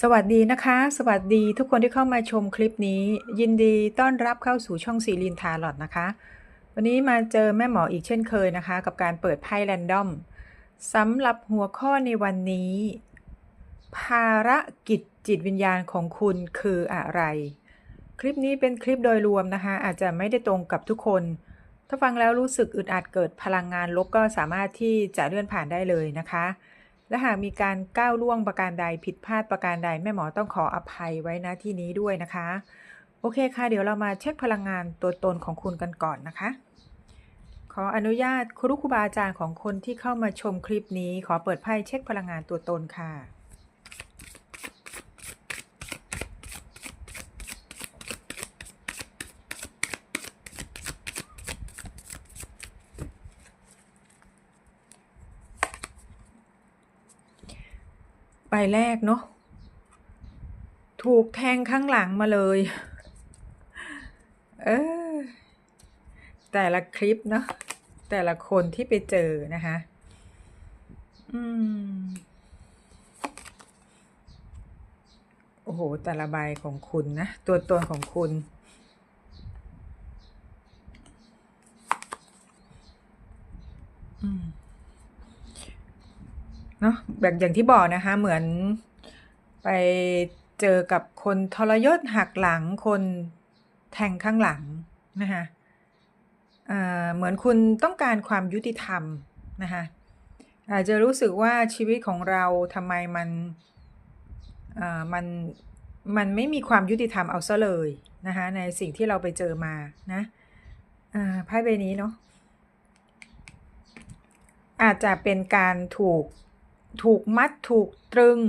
สวัสดีนะคะ สวัสดีทุกคนที่เข้ามาชมคลิปนี้ ยินดีต้อนรับเข้าสู่ช่องซีลินทาลอดนะคะ วันนี้มาเจอแม่หมออีกเช่นเคยนะคะ กับการเปิดไพ่แรนดอมสำหรับหัวข้อในวันนี้ ภารกิจจิตวิญญาณของคุณคืออะไร คลิปนี้เป็นคลิปโดยรวมนะคะ อาจจะไม่ได้ตรงกับทุกคน ถ้าฟังแล้วรู้สึกอึดอัดเกิดพลังงานลบก็สามารถที่จะเลื่อนผ่านได้เลยนะคะ และหากมีการก้าวล่วงประการใดผิดพลาดประการใดแม่หมอต้องขออภัยไว้นะที่นี้ด้วยนะคะ โอเคค่ะ เดี๋ยวเรามาเช็คพลังงานตัวตนของคุณกันก่อนนะคะ ขออนุญาตครูครูบาอาจารย์ของคนที่เข้ามาชมคลิปนี้ ขอเปิดไพ่เช็คพลังงานตัวตนค่ะ บแรกเนาะถูกแทงข้างหลังมาเลย เออ แต่ละคลิปเนาะแต่ละคนที่ไปเจอนะคะ อืม โอ้โห แต่ละใบของคุณนะ ตัวตนของคุณ อืม เนาะแบบอย่างที่บอกนะคะ เหมือนไปเจอกับคนทรยศหักหลังคนแทงข้างหลังนะคะเหมือนคุณต้องการความยุติธรรมนะคะอาจจะรู้สึกว่าชีวิตของเราทำไมมันมันมันไม่มีความยุติธรรมเอาซะเลยนะคะในสิ่งที่เราไปเจอมานะไพ่ใบนี้เนาะอาจจะเป็นการถูก ถูกมัดถูกตรึง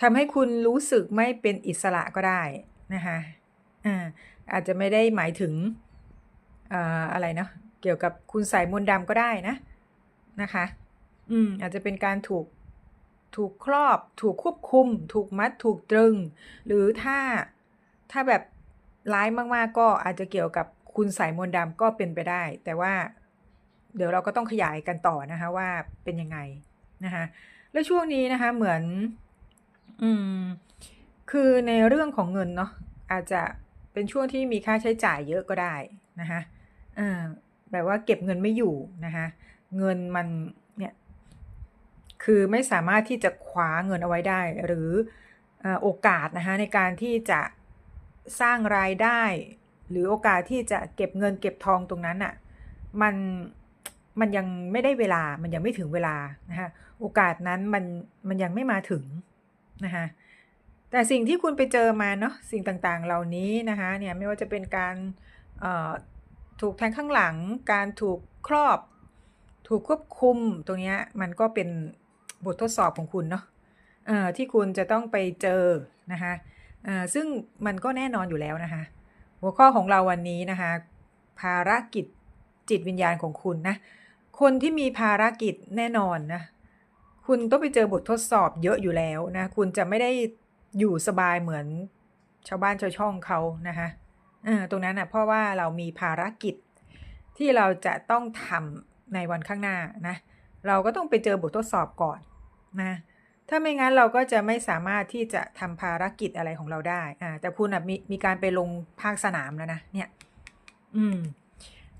ทำให้คุณรู้สึกไม่เป็นอิสระก็ได้นะคะอ่าอาจจะไม่ได้หมายถึงอ่าอะไรเนาะเกี่ยวกับคุณใส่มนต์ดำก็ได้นะนะคะ อืมอาจจะเป็นการถูกถูกครอบ ถูกควบคุม ถูกมัดถูกตรึง หรือถ้าถ้าแบบร้ายมากๆ ก็อาจจะเกี่ยวกับคุณใส่มนต์ดำก็เป็นไปได้ แต่ว่าเดี๋ยวเราก็ต้องขยายกันต่อนะคะว่าเป็นยังไง นะคะแล้วช่วงนี้นะคะเหมือนอืมคือในเรื่องของเงินเนาะอาจจะเป็นช่วงที่มีค่าใช้จ่ายเยอะก็ได้นะคะอ่าแบบว่าเก็บเงินไม่อยู่นะคะเงินมันเนี่ยคือไม่สามารถที่จะคว้าเงินเอาไว้ได้ หรือโอกาสนะคะในการที่จะสร้างรายได้ หรือโอกาสที่จะเก็บเงินเก็บทองตรงนั้นอะ่ะมัน มันยังไม่ได้เวลา มันยังไม่ถึงเวลานะคะโอกาสนั้นมันมันยังไม่มาถึงนะคะแต่สิ่งที่คุณไปเจอมาเนาะสิ่งต่างๆ เหล่านี้นะคะเนี่ยไม่ว่าจะเป็นการถูกแทงข้างหลัง การถูกครอบ ถูกควบคุมตรงนี้มันก็เป็นบททดสอบของคุณเนาะที่คุณจะต้องไปเจอนะคะซึ่งมันก็แน่นอนอยู่แล้วนะคะ หัวข้อของเราวันนี้นะคะ ภารกิจจิตวิญญาณของคุณนะ คนที่มีภารกิจแน่นอนนะ คุณต้องไปเจอบททดสอบเยอะอยู่แล้วนะ คุณจะไม่ได้อยู่สบายเหมือนชาวบ้านชาวช่องเขานะคะตรงนั้นนะเพราะว่าเรามีภารกิจที่เราจะต้องทำในวันข้างหน้านะ เราก็ต้องไปเจอบททดสอบก่อนนะถ้าไม่งั้นเราก็จะไม่สามารถที่จะทำภารกิจอะไรของเราได้อ่าแต่คุณมีมีการไปลงภาคสนามแล้วนะเนี่ย อืม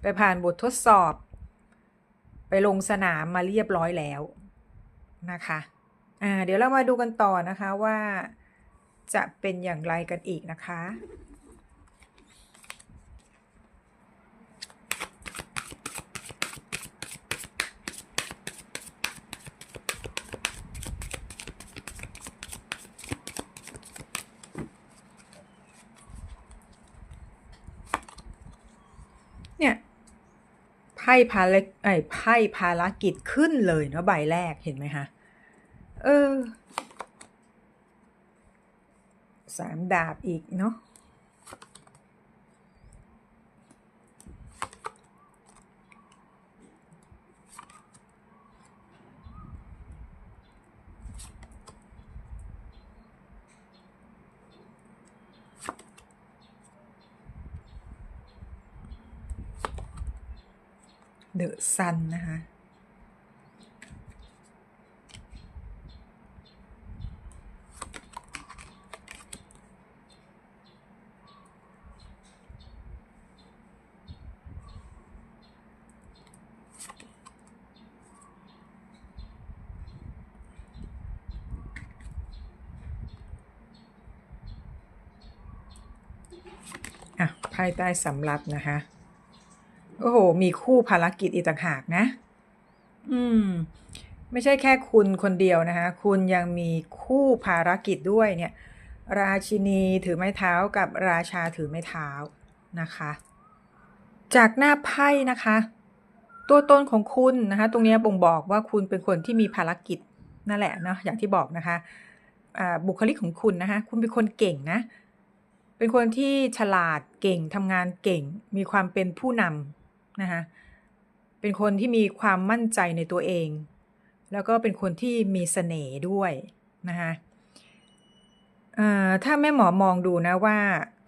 ไปผ่านบททดสอบ ไปลงสนามมาเรียบร้อยแล้วนะคะอ่าเดี๋ยวเรามาดูกันต่อนะคะว่าจะเป็นอย่างไรกันอีกนะคะ พ่ภารไอ้ไพ่ภารกิจขึ้นเลยเนาะใบแรกเห็นไหมคะเออสามดาบอีกเนาะ เดอะซันนะคะ อะภายใต้สำรับนะคะ โอ้โห มีคู่ภารกิจอีกต่างหากนะ อืม ไม่ใช่แค่คุณคนเดียวนะคะ คุณยังมีคู่ภารกิจด้วยเนี่ย ราชินีถือไม้เท้ากับราชาถือไม้เท้านะคะ จากหน้าไพ่นะคะ ตัวตนของคุณนะคะ ตรงนี้บ่งบอกว่าคุณเป็นคนที่มีภารกิจนั่นแหละเนาะอย่างที่บอกนะคะอ่าบุคลิกของคุณนะคะ คุณเป็นคนเก่งนะ เป็นคนที่ฉลาดเก่งทำงานเก่ง มีความเป็นผู้นำ นะคะเป็นคนที่มีความมั่นใจในตัวเอง แล้วก็เป็นคนที่มีเสน่ห์ด้วยนะคะอ่าถ้าแม่หมอมองดูนะว่า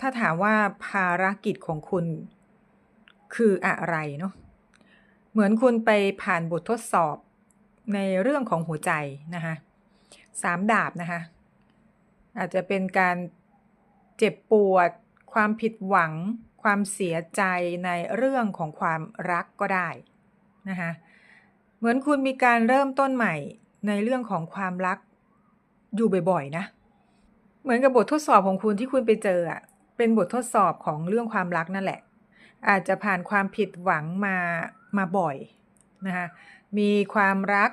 ถ้าถามว่าภารกิจของคุณคืออะไรเนาะเหมือนคุณไปผ่านบททดสอบในเรื่องของหัวใจนะคะสามดาบนะคะอาจจะเป็นการเจ็บปวด ความผิดหวัง ความเสียใจในเรื่องของความรักก็ได้นะคะเหมือนคุณมีการเริ่มต้นใหม่ในเรื่องของความรักอยู่บ่อยๆนะ เหมือนกับบททดสอบของคุณที่คุณไปเจออะเป็นบททดสอบของเรื่องความรักนั่นแหละ อาจจะผ่านความผิดหวังมามาบ่อยนะคะมีความรัก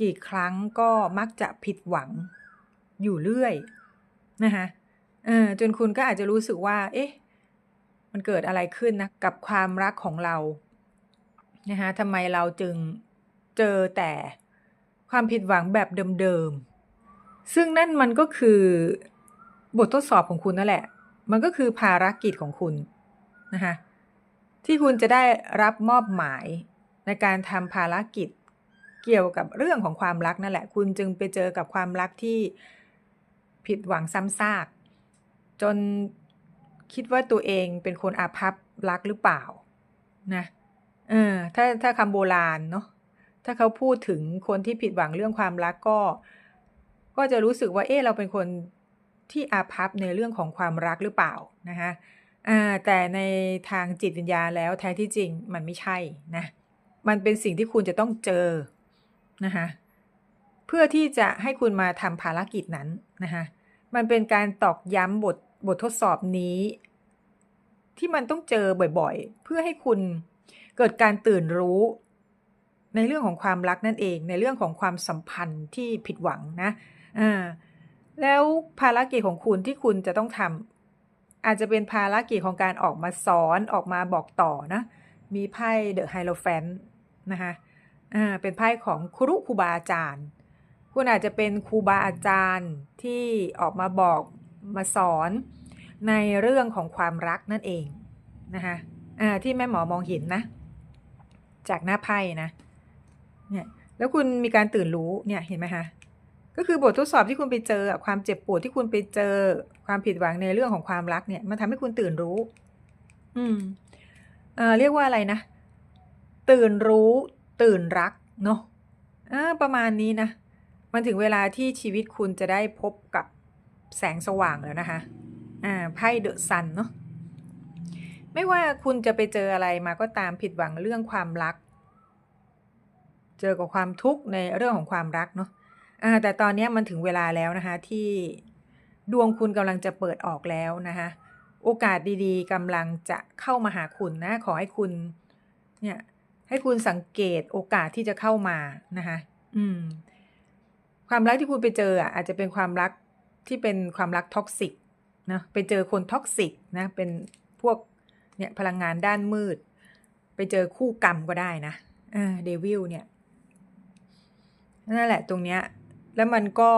กี่ครั้งก็มักจะผิดหวังอยู่เรื่อยนะคะเออจนคุณก็อาจจะรู้สึกว่า เอ๊ะ มันเกิดอะไรขึ้นนะกับความรักของเรานะคะทำไมเราจึงเจอแต่ความผิดหวังแบบเดิมๆ ซึ่งนั่นมันก็คือบททดสอบของคุณนั่นแหละ มันก็คือภารกิจของคุณนะคะที่คุณจะได้รับมอบหมายในการทำภารกิจเกี่ยวกับเรื่องของความรักนั่นแหละ คุณจึงไปเจอกับความรักที่ผิดหวังซ้ำซาก จน คิดว่าตัวเองเป็นคนอาภัพรักหรือเปล่านะเออถ้าถ้าคำโบราณเนาะถ้าเขาพูดถึงคนที่ผิดหวังเรื่องความรักก็ ก็จะรู้สึกว่าเออเราเป็นคนที่อาภัพในเรื่องของความรักหรือเปล่านะคะอ่าแต่ในทางจิตวิญญาณแล้วแท้ที่จริงมันไม่ใช่นะมันเป็นสิ่งที่คุณจะต้องเจอนะคะเพื่อที่จะให้คุณมาทำภารกิจนั้นนะคะมันเป็นการตอกย้ำบท บททดสอบนี้ ที่มันต้องเจอบ่อยๆ เพื่อให้คุณเกิดการตื่นรู้ ในเรื่องของความรักนั่นเอง ในเรื่องของความสัมพันธ์ที่ผิดหวังนะอ่าแล้วภารกิจของคุณที่คุณจะต้องทำอาจจะเป็นภารกิจของการออกมาสอนออกมาบอกต่อนะ มีไพ่เดอะไฮโลแฟนนะคะอ่าเป็นไพ่ของครูครูบาอาจารย์คุณอาจจะเป็นครูบาอาจารย์ที่ออกมาบอกมาสอน ในเรื่องของความรักนั่นเองนะคะที่แม่หมอมองเห็นนะ จากหน้าไพ่นะเนี่ยแล้วคุณมีการตื่นรู้เนี่ยเห็นไหมคะก็คือบททดสอบที่คุณไปเจอความเจ็บปวดที่คุณไปเจอความผิดหวังในเรื่องของความรักเนี่ย มันทำให้คุณตื่นรู้ อืมเอ่อเรียกว่าอะไรนะ ตื่นรู้ ตื่นรักเนาะอ่าประมาณนี้นะ มันถึงเวลาที่ชีวิตคุณจะได้พบกับแสงสว่างแล้วนะคะ อ่าไพ่เดอะซันเนาะไม่ว่าคุณจะไปเจออะไรมาก็ตามผิดหวังเรื่องความรัก เจอกับความทุกข์ในเรื่องของความรักเนาะอ่าแต่ตอนนี้มันถึงเวลาแล้วนะคะที่ดวงคุณกำลังจะเปิดออกแล้วนะคะโอกาสดีๆกำลังจะเข้ามาหาคุณนะขอให้คุณเนี่ยให้คุณสังเกตโอกาสที่จะเข้ามานะคะอืม ความรักที่คุณไปเจออะอาจจะเป็นความรักที่เป็นความรักท็อกซิก นะไปเจอคนท็อกซิกนะเป็นพวกเนี่ยพลังงานด้านมืด ไปเจอคู่กรรมก็ได้นะเดวิลเนี่ยนั่นแหละตรงเนี้ยแล้วมันก็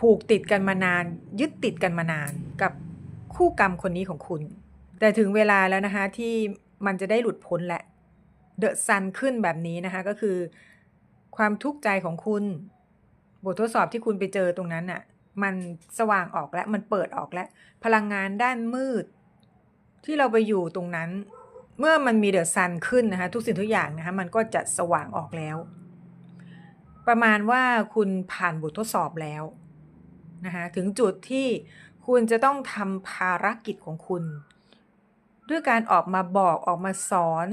ผูกติดกันมานาน ยึดติดกันมานานกับคู่กรรมคนนี้ของคุณ แต่ถึงเวลาแล้วนะคะที่มันจะได้หลุดพ้นแหละเดอะซันขึ้นแบบนี้นะคะก็คือ ความทุกข์ใจของคุณ บททดสอบที่คุณไปเจอตรงนั้นน่ะ มันสว่างออกแล้วมันเปิดออกแล้ว พลังงานด้านมืด ที่เราไปอยู่ตรงนั้น เมื่อมันมีเดอะซันขึ้นนะคะทุกสิ่งทุกอย่างนะคะมันก็จะสว่างออกแล้ว ประมาณว่าคุณผ่านบททดสอบแล้วนะคะถึงจุดที่คุณจะต้องทำภารกิจของคุณ ด้วยการออกมาบอกออกมาสอน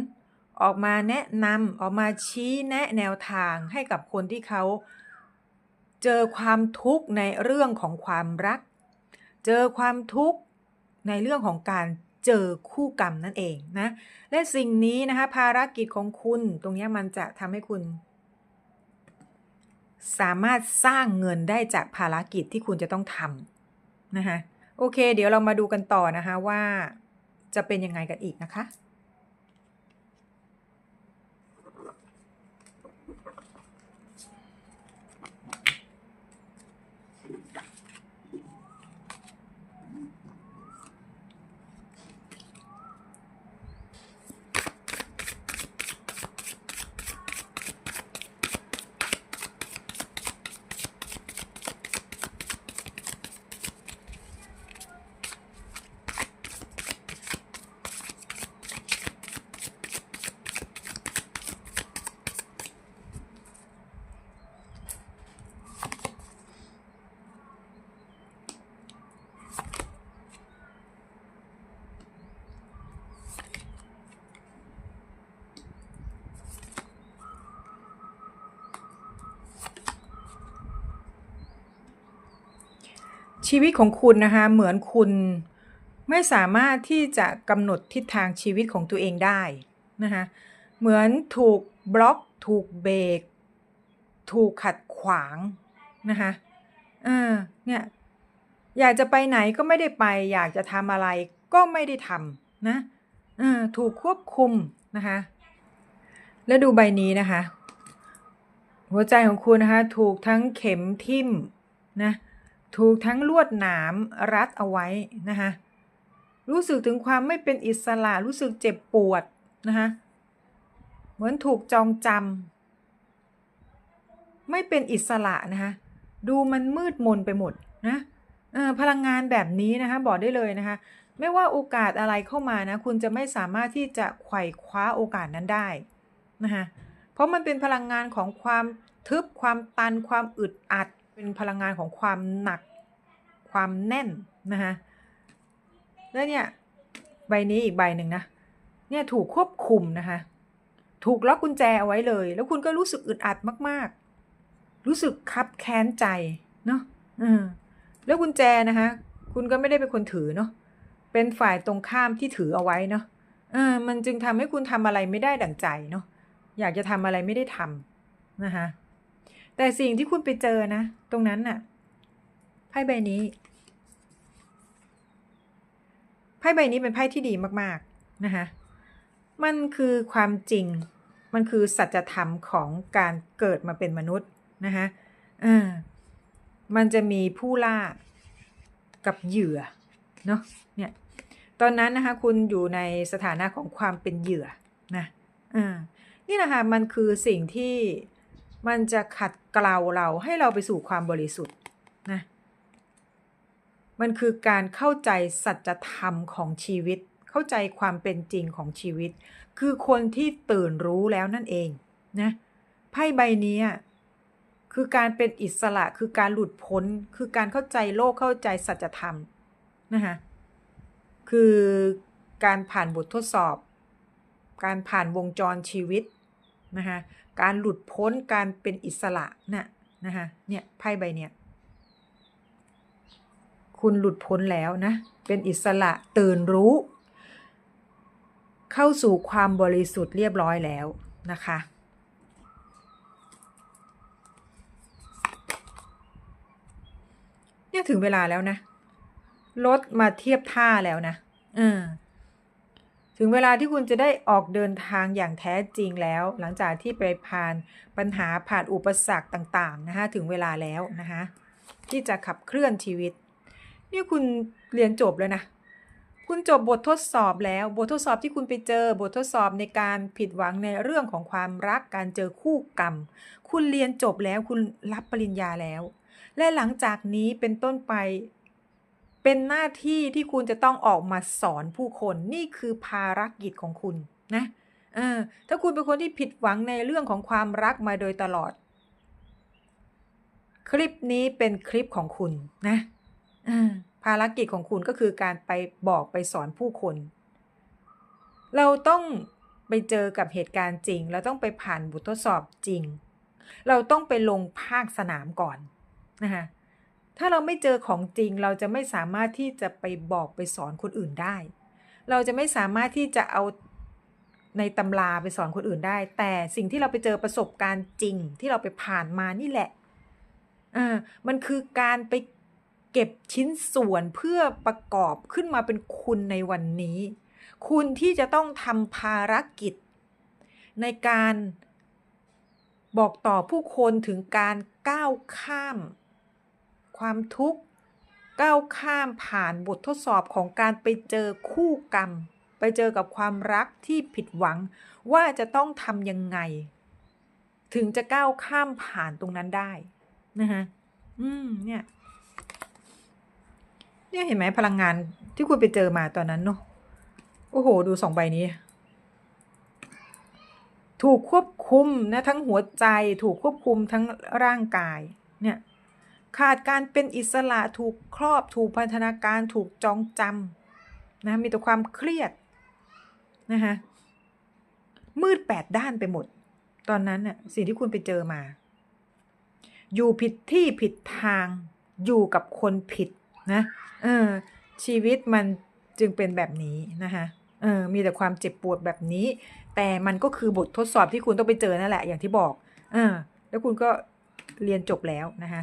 ออกมาแนะนำออกมาชี้แนะแนวทางให้กับคนที่เขาเจอความทุกข์ในเรื่องของความรัก เจอความทุกข์ในเรื่องของการเจอคู่กรรมนั่นเองนะ และสิ่งนี้นะคะภารกิจของคุณตรงนี้มันจะทำให้คุณ สามารถสร้างเงินได้จากภารกิจที่คุณจะต้องทำนะคะโอเค เดี๋ยวเรามาดูกันต่อนะคะว่าจะเป็นยังไงกันอีกนะคะ ชีวิตของคุณนะคะเหมือนคุณไม่สามารถที่จะกำหนดทิศทางชีวิตของตัวเองได้นะคะเหมือนถูกบล็อก ถูกเบรกถูกขัดขวางนะคะเออเนี่ยอยากจะไปไหนก็ไม่ได้ไป อยากจะทำอะไรก็ไม่ได้ทำนะเออถูกควบคุมนะคะแล้วดูใบนี้นะคะ หัวใจของคุณนะคะ ถูกทั้งเข็มทิ่มนะ ถูกทั้งลวดหนามรัดเอาไว้นะคะรู้สึกถึงความไม่เป็นอิสระรู้สึกเจ็บปวดนะคะเหมือนถูกจองจำไม่เป็นอิสระนะคะดูมันมืดมนไปหมดนะพลังงานแบบนี้นะคะบอกได้เลยนะคะไม่ว่าโอกาสอะไรเข้ามานะคุณจะไม่สามารถที่จะไขว่คว้าโอกาสนั้นได้นะคะเพราะมันเป็นพลังงานของความทึบความตันความอึดอัด เป็นพลังงานของความหนักความแน่นนะคะแล้วเนี่ยใบนี้อีกใบหนึ่งนะเนี่ยถูกควบคุมนะคะถูกล็อกกุญแจเอาไว้เลย แล้วคุณก็รู้สึกอึดอัดมาก ๆ รู้สึกคับแค้นใจเนาะอืมแล้วกุญแจนะคะคุณก็ไม่ได้เป็นคนถือเนาะเป็นฝ่ายตรงข้ามที่ถือเอาไว้เนาะเออมันจึงทำให้คุณทำอะไรไม่ได้ดั่งใจเนาะอยากจะทำอะไรไม่ได้ทำนะคะ แต่สิ่งที่คุณไปเจอนะ ตรงนั้นน่ะไพ่ใบนี้ไพ่ใบนี้เป็นไพ่ที่ดีมากๆนะคะมันคือความจริง มันคือสัจธรรมของการเกิดมาเป็นมนุษย์นะคะอ่ามันจะมีผู้ล่ากับเหยื่อเนาะเนี่ยตอนนั้นนะคะคุณอยู่ในสถานะของความเป็นเหยื่อนะอ่านี่แหละค่ะมันคือสิ่งที่ มันจะขัดเกลาเราให้เราไปสู่ความบริสุทธิ์นะมันคือการเข้าใจสัจธรรมของชีวิต เข้าใจความเป็นจริงของชีวิต คือคนที่ตื่นรู้แล้วนั่นเองนะไพ่ใบนี้คือการเป็นอิสระคือการหลุดพ้น คือการเข้าใจโลกเข้าใจสัจธรรมนะคะคือการผ่านบททดสอบ การผ่านวงจรชีวิตนะคะ การหลุดพ้นการเป็นอิสระนะนะคะเนี่ยไพ่ใบเนี้ยคุณหลุดพ้นแล้วนะ เป็นอิสระตื่นรู้ เข้าสู่ความบริสุทธิ์เรียบร้อยแล้วนะคะ เนี่ยถึงเวลาแล้วนะ รถมาเทียบท่าแล้วนะ เออ ถึงเวลาที่คุณจะได้ออกเดินทางอย่างแท้จริงแล้ว หลังจากที่ไปผ่านปัญหาผ่านอุปสรรคต่างๆนะคะถึงเวลาแล้วนะคะที่จะขับเคลื่อนชีวิต นี่คุณเรียนจบแล้วนะคุณจบบททดสอบแล้ว บททดสอบที่คุณไปเจอบททดสอบในการผิดหวังในเรื่องของความรักการเจอคู่กรรม คุณเรียนจบแล้วคุณรับปริญญาแล้ว และหลังจากนี้เป็นต้นไป เป็นหน้าที่ที่คุณจะต้องออกมาสอนผู้คนนี่คือภารกิจของคุณนะเออถ้าคุณเป็นคนที่ผิดหวังในเรื่องของความรักมาโดยตลอด คลิปนี้เป็นคลิปของคุณนะภารกิจของคุณก็คือการไปบอกไปสอนผู้คน เราต้องไปเจอกับเหตุการณ์จริง เราต้องไปผ่านบททดสอบจริง เราต้องไปลงภาคสนามก่อนนะคะ ถ้าเราไม่เจอของจริง เราจะไม่สามารถที่จะไปบอกไปสอนคนอื่นได้ เราจะไม่สามารถที่จะเอาในตำราไปสอนคนอื่นได้ แต่สิ่งที่เราไปเจอประสบการณ์จริง ที่เราไปผ่านมานี่แหละอ่ามันคือการไปเก็บชิ้นส่วนเพื่อประกอบขึ้นมาเป็นคุณในวันนี้ คุณที่จะต้องทำภารกิจ ในการบอกต่อผู้คนถึงการก้าวข้าม ความทุกข์ก้าวข้ามผ่านบททดสอบของการไปเจอคู่กรรม ไปเจอกับความรักที่ผิดหวังว่าจะต้องทำยังไง ถึงจะก้าวข้ามผ่านตรงนั้นได้นะฮะอืมเนี่ยเนี่ยเห็นไหมพลังงานที่คุณไปเจอมาตอนนั้นเนาะโอ้โห ดูสองใบนี้ ถูกควบคุมนะทั้งหัวใจ ถูกควบคุมทั้งร่างกาย เนี่ย ขาดการเป็นอิสระถูกครอบถูกพันธนาการถูกจองจำนะมีแต่ความเครียดนะคะมืดแปดด้านไปหมด ตอนนั้นน่ะสิ่งที่คุณไปเจอมา อยู่ผิดที่ผิดทางอยู่กับคนผิดนะเออชีวิตมันจึงเป็นแบบนี้นะคะเออมีแต่ความเจ็บปวดแบบนี้ แต่มันก็คือบททดสอบที่คุณต้องไปเจอนั่นแหละอย่างที่บอกเออแล้วคุณก็เรียนจบแล้วนะคะ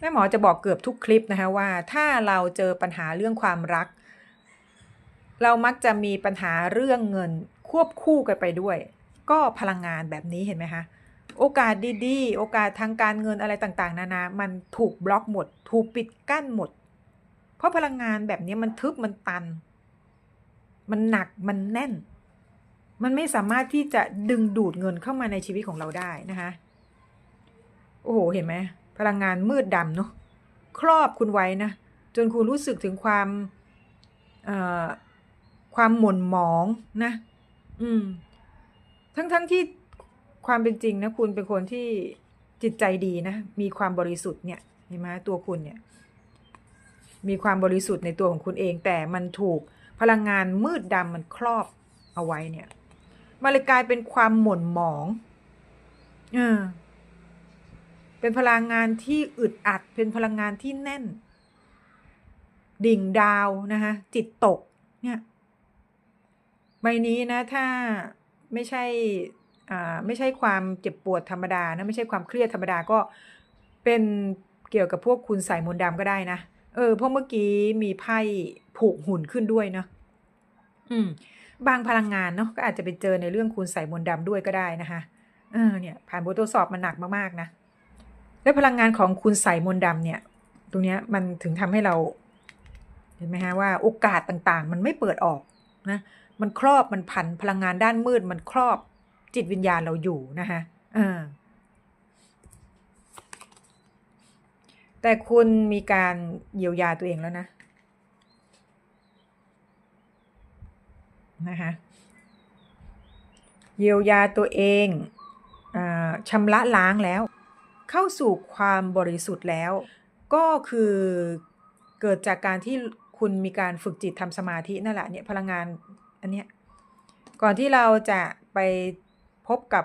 แม่หมอจะบอกเกือบทุกคลิปนะคะว่า ถ้าเราเจอปัญหาเรื่องความรัก เรามักจะมีปัญหาเรื่องเงินควบคู่กันไปด้วย ก็พลังงานแบบนี้เห็นไหมคะโอกาสดีๆ โอกาสทางการเงินอะไรต่างๆ นานา มันถูกบล็อกหมด ถูกปิดกั้นหมด เพราะพลังงานแบบนี้มันทึบมันตัน มันหนักมันแน่น มันไม่สามารถที่จะดึงดูดเงินเข้ามาในชีวิตของเราได้นะคะ โอ้โห เห็นไหม พลังงานมืดดำเนาะครอบคุณไว้นะจนคุณรู้สึกถึงความความหม่นหมองนะ อืม ทั้งๆทที่ความเป็นจริงนะคุณเป็นคนที่จิตใจดีนะ มีความบริสุทธิ์เนี่ยเห็นไหมตัวคุณเนี่ย มีความบริสุทธิ์ในตัวของคุณเอง แต่มันถูกพลังงานมืดดำมันครอบเอาไว้เนี่ยมันเลยกลายเป็นความหม่นหมอง เออ เป็นพลังงานที่อึดอัด เป็นพลังงานที่แน่น ดิ่งดาวนะคะจิตตกเนี่ยใบนี้นะถ้าไม่ใช่อ่าไม่ใช่ความเจ็บปวดธรรมดานะไม่ใช่ความเครียดธรรมดาก็เป็นเกี่ยวกับพวกคุณใส่มนต์ดำก็ได้นะเออเพราะเมื่อกี้มีไพ่ผูกหุ่นขึ้นด้วยเนาะอืม บางพลังงานเนาะก็อาจจะไปเจอในเรื่องคุณใส่มนต์ดำด้วยก็ได้นะคะเออเนี่ย ผ่านบททดสอบมันหนักมากๆนะ และพลังงานของคุณใส่มนดำเนี่ย ตรงนี้มันถึงทำให้เรา เห็นไหมฮะว่าโอกาสต่างๆ มันไม่เปิดออกนะมันครอบมันพันพลังงานด้านมืด มันครอบจิตวิญญาณเราอยู่นะคะอ่าแต่คุณมีการเยียวยาตัวเองแล้วนะนะคะเยียวยาตัวเองอชำระล้างแล้ว เข้าสู่ความบริสุทธิ์แล้ว ก็คือเกิดจากการที่คุณมีการฝึกจิตทำสมาธินั่นแหละเนี่ยพลังงานอันเนี้ยก่อนที่เราจะไปพบกับ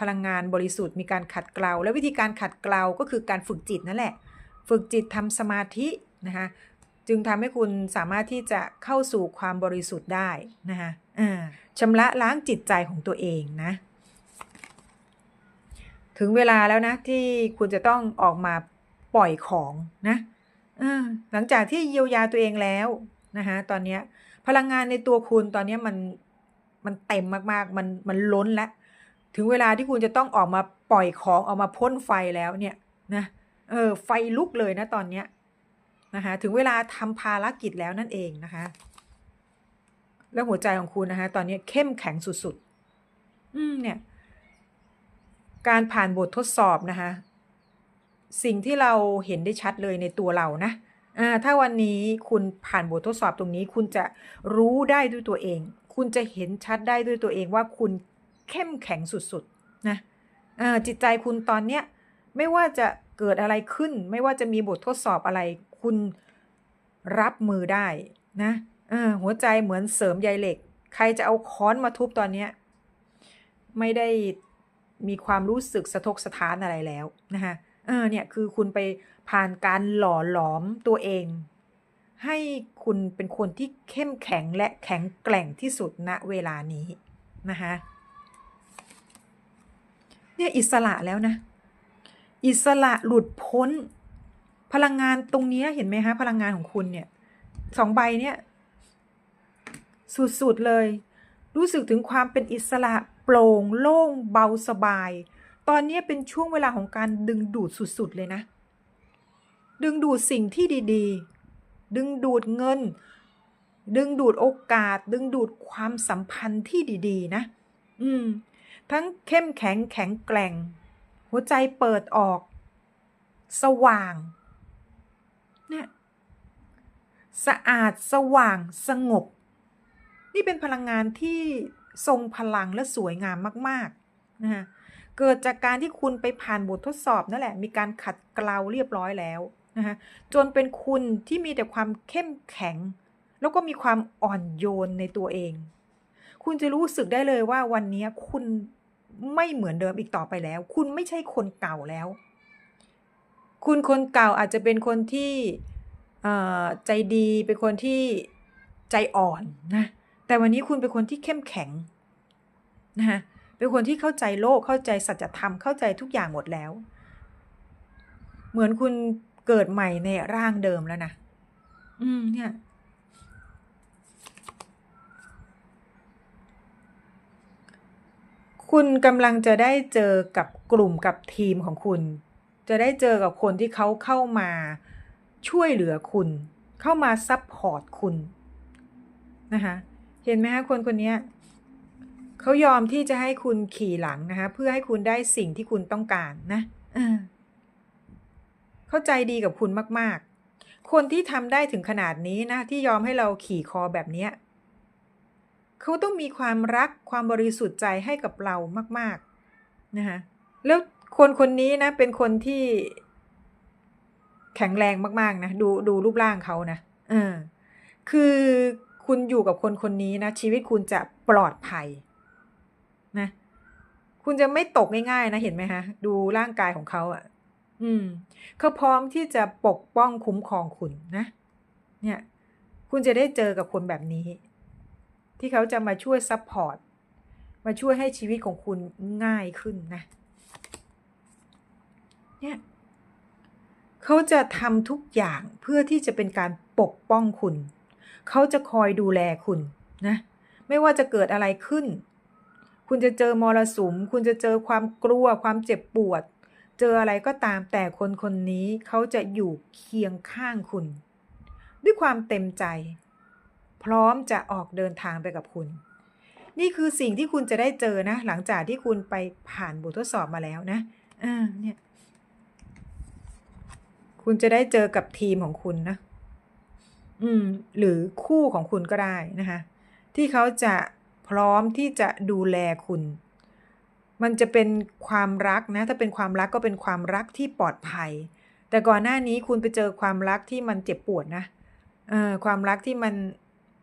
พลังงานบริสุทธิ์มีการขัดเกลา และวิธีการขัดเกลาก็คือการฝึกจิตนั่นแหละ ฝึกจิตทำสมาธินะคะจึงทำให้คุณสามารถที่จะเข้าสู่ความบริสุทธิ์ได้นะคะชำระล้างจิตใจของตัวเองนะ ถึงเวลาแล้วนะที่คุณจะต้องออกมาปล่อยของนะหลังจากที่เยียวยาตัวเองแล้วนะคะตอนนี้พลังงานในตัวคุณตอนนี้มันมันเต็มมากๆ มันมันล้นแล้วถึงเวลาที่คุณจะต้องออกมาปล่อยของออกมาพ่นไฟแล้วเนี่ยนะเออไฟลุกเลยนะตอนเนี้ยนะคะถึงเวลาทำภารกิจแล้วนั่นเองนะคะ แล้วหัวใจของคุณนะคะตอนนี้เข้มแข็งสุดๆ อืมเนี่ย การผ่านบททดสอบนะคะ สิ่งที่เราเห็นได้ชัดเลยในตัวเรานะถ้าวันนี้คุณผ่านบททดสอบตรงนี้ คุณจะรู้ได้ด้วยตัวเอง คุณจะเห็นชัดได้ด้วยตัวเองว่าคุณเข้มแข็งสุดๆนะจิตใจคุณตอนเนี้ยไม่ว่าจะเกิดอะไรขึ้น ไม่ว่าจะมีบททดสอบอะไร คุณรับมือได้นะหัวใจเหมือนเสริมใยเหล็ก ใครจะเอาค้อนมาทุบตอนเนี้ยไม่ได้ มีความรู้สึกสะทกสะท้านอะไรแล้วนะคะเออเนี่ยคือคุณไปผ่านการหล่อหลอมตัวเอง ให้คุณเป็นคนที่เข้มแข็งและแข็งแกร่งที่สุดณเวลานี้นะคะเนี่ยอิสระแล้วนะ อิสระหลุดพ้น พลังงานตรงนี้เห็นไหมคะพลังงานของคุณเนี่ยสองใบเนี่ยสุดๆเลย รู้สึกถึงความเป็นอิสระ ปร่งโล่งเบาสบาย ตอนนี้เป็นช่วงเวลาของการดึงดูดสุดๆเลยนะ ดึงดูดสิ่งที่ดีๆ ดึงดูดเงิน ดึงดูดโอกาส ดึงดูดความสัมพันธ์ที่ดีๆ นะ อืม ทั้งเข้มแข็งแข็งแกร่ง หัวใจเปิดออก สว่าง เนี่ย สะอาดสว่างสงบ นี่เป็นพลังงานที่ ทรงพลังและสวยงามมากๆนะฮะเกิดจากการที่คุณไปผ่านบททดสอบนั่นแหละ มีการขัดเกลาเรียบร้อยแล้วนะคะจนเป็นคุณที่มีแต่ความเข้มแข็ง แล้วก็มีความอ่อนโยนในตัวเอง คุณจะรู้สึกได้เลยว่าวันนี้คุณไม่เหมือนเดิมอีกต่อไปแล้ว คุณไม่ใช่คนเก่าแล้ว คุณคนเก่าอาจจะเป็นคนที่ใจดีเป็นคนที่ใจอ่อนนะ แต่วันนี้คุณเป็นคนที่เข้มแข็งนะคะเป็นคนที่เข้าใจโลกเข้าใจสัจธรรมเข้าใจทุกอย่างหมดแล้ว เหมือนคุณเกิดใหม่ในร่างเดิมแล้วนะอืมเนี่ยคุณกำลังจะได้เจอกับกลุ่มกับทีมของคุณ จะได้เจอกับคนที่เขาเข้ามาช่วยเหลือคุณ เข้ามาซัพพอร์ตคุณนะคะ เห็นไหมคะคนคนนี้เขายอมที่จะให้คุณขี่หลังนะคะ เพื่อให้คุณได้สิ่งที่คุณต้องการนะเข้าใจดีกับคุณมาก ๆ คนที่ทำได้ถึงขนาดนี้นะ ที่ยอมให้เราขี่คอแบบนี้เขาต้องมีความรักความบริสุทธิ์ใจให้กับเรามาก ๆ นะคะแล้วคนคนนี้นะ เป็นคนที่แข็งแรงมาก ๆ นะ ดูดูรูปร่างเขานะเออคือ คุณอยู่กับคนคนนี้นะชีวิตคุณจะปลอดภัยนะ คุณจะไม่ตกง่ายๆนะเห็นไหมฮะ ดูร่างกายของเขาอะ่ะ อืมเขาพร้อมที่จะปกป้องคุ้มครองคุณนะ เนี่ย คุณจะได้เจอกับคนแบบนี้ ที่เขาจะมาช่วยซัพพอร์ตมาช่วยให้ชีวิตของคุณง่ายขึ้นนะ เนี่ยเขาจะทำทุกอย่างเพื่อที่จะเป็นการปกป้องคุณ เขาจะคอยดูแลคุณนะไม่ว่าจะเกิดอะไรขึ้น คุณจะเจอมรสุม คุณจะเจอความกลัว ความเจ็บปวด เจออะไรก็ตามแต่คนคนนี้เขาจะอยู่เคียงข้างคุณ ด้วยความเต็มใจ พร้อมจะออกเดินทางไปกับคุณ นี่คือสิ่งที่คุณจะได้เจอนะ หลังจากที่คุณไปผ่านบททดสอบมาแล้วนะอ่าเนี่ยคุณจะได้เจอกับทีมของคุณนะ อืม หรือคู่ของคุณก็ได้นะคะ ที่เขาจะพร้อมที่จะดูแลคุณ มันจะเป็นความรักนะ ถ้าเป็นความรักก็เป็นความรักที่ปลอดภัย แต่ก่อนหน้านี้คุณไปเจอความรักที่มันเจ็บปวดนะเออความรักที่มัน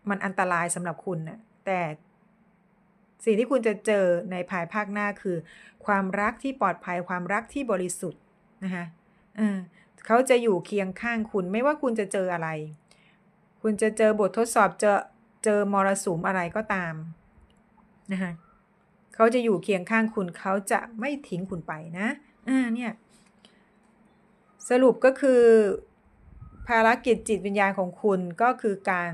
มันอันตรายสำหรับคุณนะ่ะแต่สิ่งที่คุณจะเจอในภายภาคหน้าคือ ความรักที่ปลอดภัยความรักที่บริสุทธิ์นะคะเออเขาจะอยู่เคียงข้างคุณไม่ว่าคุณจะเจออะไร คุณจะเจอบททดสอบเจอเจอมรสุมอะไรก็ตามนะคะเขาจะอยู่เคียงข้างคุณเขาจะไม่ทิ้งคุณไปนะอ่าเนี่ยสรุปก็คือภารกิจจิตวิญญาณของคุณก็คือการ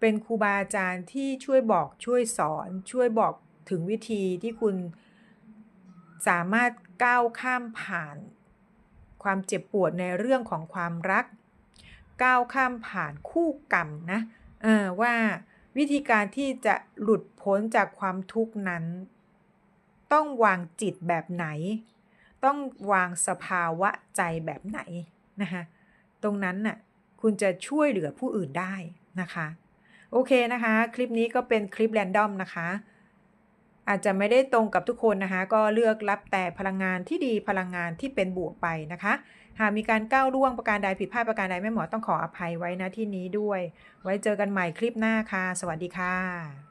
เป็นครูบาอาจารย์ที่ช่วยบอกช่วยสอน ช่วยบอกถึงวิธีที่คุณสามารถก้าวข้ามผ่าน ความเจ็บปวดในเรื่องของความรัก ก้าวข้ามผ่านคู่กรรมนะว่าวิธีการที่จะหลุดพ้นจากความทุกข์นั้น ต้องวางจิตแบบไหน ต้องวางสภาวะใจแบบไหนนะคะตรงนั้นน่ะคุณจะช่วยเหลือผู้อื่นได้นะคะ โอเคนะคะ คลิปนี้ก็เป็นคลิปแรนดอมนะคะ อาจจะไม่ได้ตรงกับทุกคนนะคะ ก็เลือกรับแต่พลังงานที่ดีพลังงานที่เป็นบวกไปนะคะ หากมีการก้าวล่วงประการใดผิดพลาดประการใดแม่หมอต้องขออภัยไว้นะที่นี้ด้วย ไว้เจอกันใหม่คลิปหน้าค่ะ สวัสดีค่ะ